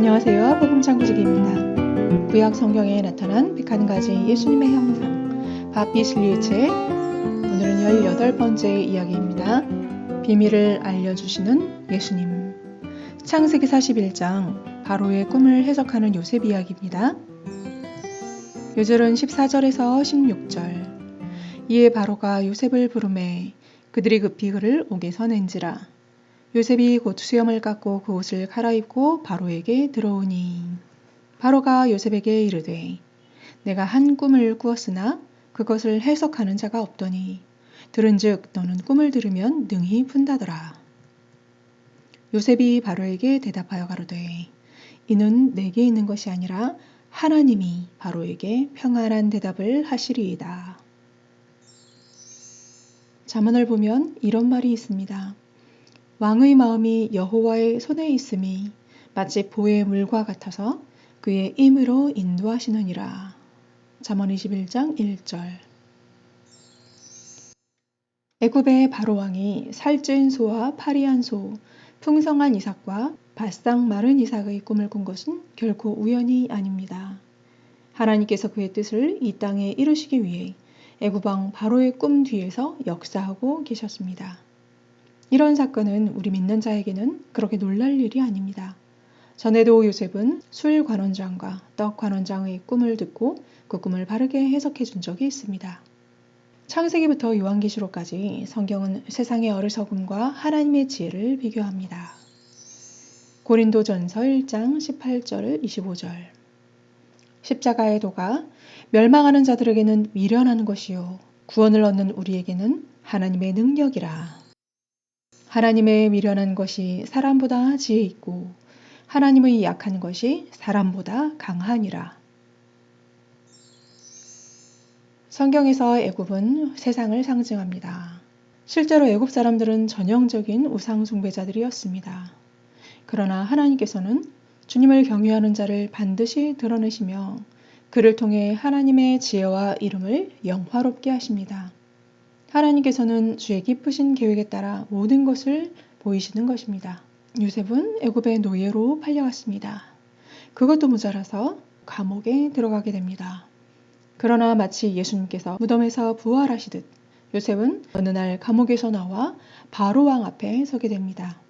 안녕하세요. 복음창구지기입니다. 구약 성경에 나타난 101가지 예수님의 형상, 바비슬리의 오늘은 18번째 이야기입니다. 비밀을 알려주시는 예수님. 창세기 41장, 바로의 꿈을 해석하는 요셉 이야기입니다. 요절은 14절에서 16절. 이에 바로가 요셉을 부르매 그들이 급히 그를 옥에 서 낸지라. 요셉이 곧 수염을 깎고 그 옷을 갈아입고 바로에게 들어오니 바로가 요셉에게 이르되 내가 한 꿈을 꾸었으나 그것을 해석하는 자가 없더니 들은즉 너는 꿈을 들으면 능히 푼다더라. 요셉이 바로에게 대답하여 가로되 이는 내게 있는 것이 아니라 하나님이 바로에게 평안한 대답을 하시리이다. 자문을 보면 이런 말이 있습니다. 왕의 마음이 여호와의 손에 있음이 마치 보의 물과 같아서 그의 임으로 인도하시느니라. 잠언 21장 1절 애굽의 바로 왕이 살찐 소와 파리한 소, 풍성한 이삭과 바싹 마른 이삭의 꿈을 꾼 것은 결코 우연이 아닙니다. 하나님께서 그의 뜻을 이 땅에 이루시기 위해 애굽왕 바로의 꿈 뒤에서 역사하고 계셨습니다. 이런 사건은 우리 믿는 자에게는 그렇게 놀랄 일이 아닙니다. 전에도 요셉은 술 관원장과 떡 관원장의 꿈을 듣고 그 꿈을 바르게 해석해 준 적이 있습니다. 창세기부터 요한계시록까지 성경은 세상의 어리석음과 하나님의 지혜를 비교합니다. 고린도 전서 1장 18절 25절 십자가의 도가 멸망하는 자들에게는 미련한 것이요 구원을 얻는 우리에게는 하나님의 능력이라. 하나님의 미련한 것이 사람보다 지혜 있고 하나님의 약한 것이 사람보다 강하니라. 성경에서 애굽은 세상을 상징합니다. 실제로 애굽 사람들은 전형적인 우상 숭배자들이었습니다. 그러나 하나님께서는 주님을 경외하는 자를 반드시 드러내시며 그를 통해 하나님의 지혜와 이름을 영화롭게 하십니다. 하나님께서는 주의 기쁘신 계획에 따라 모든 것을 보이시는 것입니다. 요셉은 애굽의 노예로 팔려갔습니다. 그것도 모자라서 감옥에 들어가게 됩니다. 그러나 마치 예수님께서 무덤에서 부활하시듯 요셉은 어느 날 감옥에서 나와 바로 왕 앞에 서게 됩니다.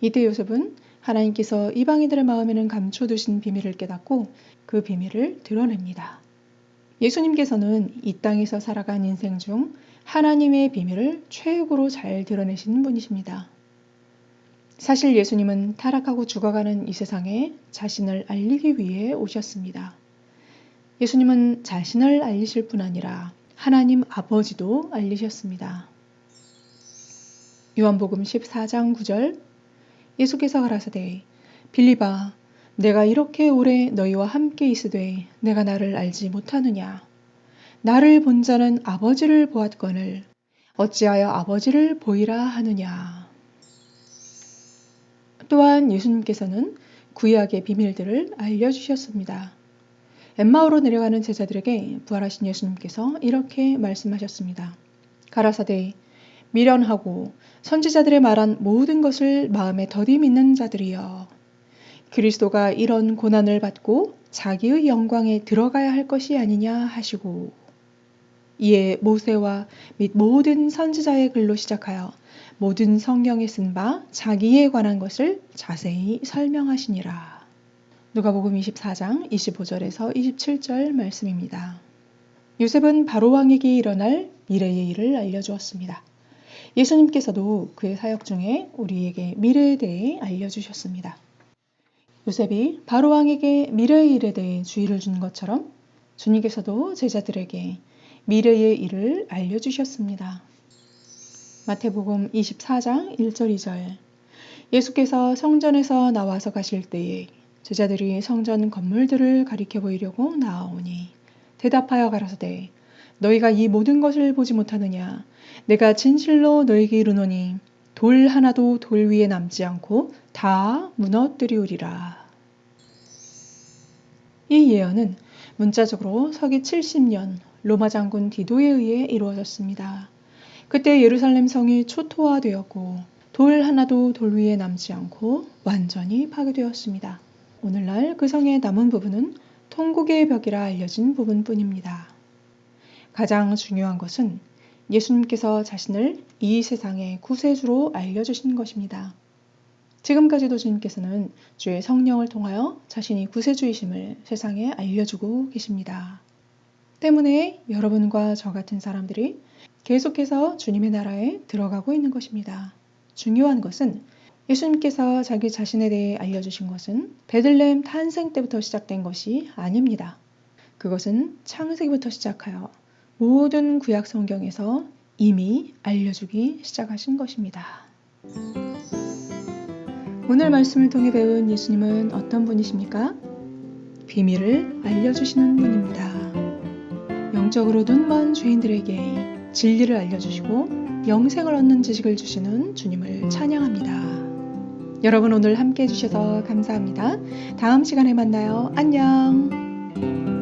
이때 요셉은 하나님께서 이방인들의 마음에는 감춰두신 비밀을 깨닫고 그 비밀을 드러냅니다. 예수님께서는 이 땅에서 살아간 인생 중 하나님의 비밀을 최고로 잘 드러내시는 분이십니다. 사실 예수님은 타락하고 죽어가는 이 세상에 자신을 알리기 위해 오셨습니다. 예수님은 자신을 알리실 뿐 아니라 하나님 아버지도 알리셨습니다. 요한복음 14장 9절 예수께서 가라사대 빌리바 내가 이렇게 오래 너희와 함께 있으되 내가 나를 알지 못하느냐 나를 본 자는 아버지를 보았거늘 어찌하여 아버지를 보이라 하느냐. 또한 예수님께서는 구약의 비밀들을 알려주셨습니다. 엠마오로 내려가는 제자들에게 부활하신 예수님께서 이렇게 말씀하셨습니다. 가라사대 미련하고 선지자들의 말한 모든 것을 마음에 더디 믿는 자들이여 그리스도가 이런 고난을 받고 자기의 영광에 들어가야 할 것이 아니냐 하시고 이에 모세와 및 모든 선지자의 글로 시작하여 모든 성경에 쓴 바 자기에 관한 것을 자세히 설명하시니라. 누가복음 24장 25절에서 27절 말씀입니다. 요셉은 바로 왕에게 일어날 미래의 일을 알려주었습니다. 예수님께서도 그의 사역 중에 우리에게 미래에 대해 알려주셨습니다. 요셉이 바로 왕에게 미래의 일에 대해 주의를 준 것처럼 주님께서도 제자들에게 미래의 일을 알려주셨습니다. 마태복음 24장 1절 2절 예수께서 성전에서 나와서 가실 때에 제자들이 성전 건물들을 가리켜 보이려고 나아오니 대답하여 가라사대 너희가 이 모든 것을 보지 못하느냐 내가 진실로 너희에게 이르노니 돌 하나도 돌 위에 남지 않고 다 무너뜨리우리라. 이 예언은 문자적으로 서기 70년 로마 장군 디도에 의해 이루어졌습니다. 그때 예루살렘 성이 초토화되었고 돌 하나도 돌 위에 남지 않고 완전히 파괴되었습니다. 오늘날 그 성의 남은 부분은 통곡의 벽이라 알려진 부분뿐입니다. 가장 중요한 것은 예수님께서 자신을 이 세상의 구세주로 알려주신 것입니다. 지금까지도 주님께서는 주의 성령을 통하여 자신이 구세주이심을 세상에 알려주고 계십니다. 때문에 여러분과 저 같은 사람들이 계속해서 주님의 나라에 들어가고 있는 것입니다. 중요한 것은 예수님께서 자기 자신에 대해 알려주신 것은 베들레헴 탄생 때부터 시작된 것이 아닙니다. 그것은 창세기부터 시작하여 모든 구약 성경에서 이미 알려주기 시작하신 것입니다. 오늘 말씀을 통해 배운 예수님은 어떤 분이십니까? 비밀을 알려주시는 분입니다. 영적으로 눈먼 죄인들에게 진리를 알려주시고 영생을 얻는 지식을 주시는 주님을 찬양합니다. 여러분 오늘 함께 해주셔서 감사합니다. 다음 시간에 만나요. 안녕.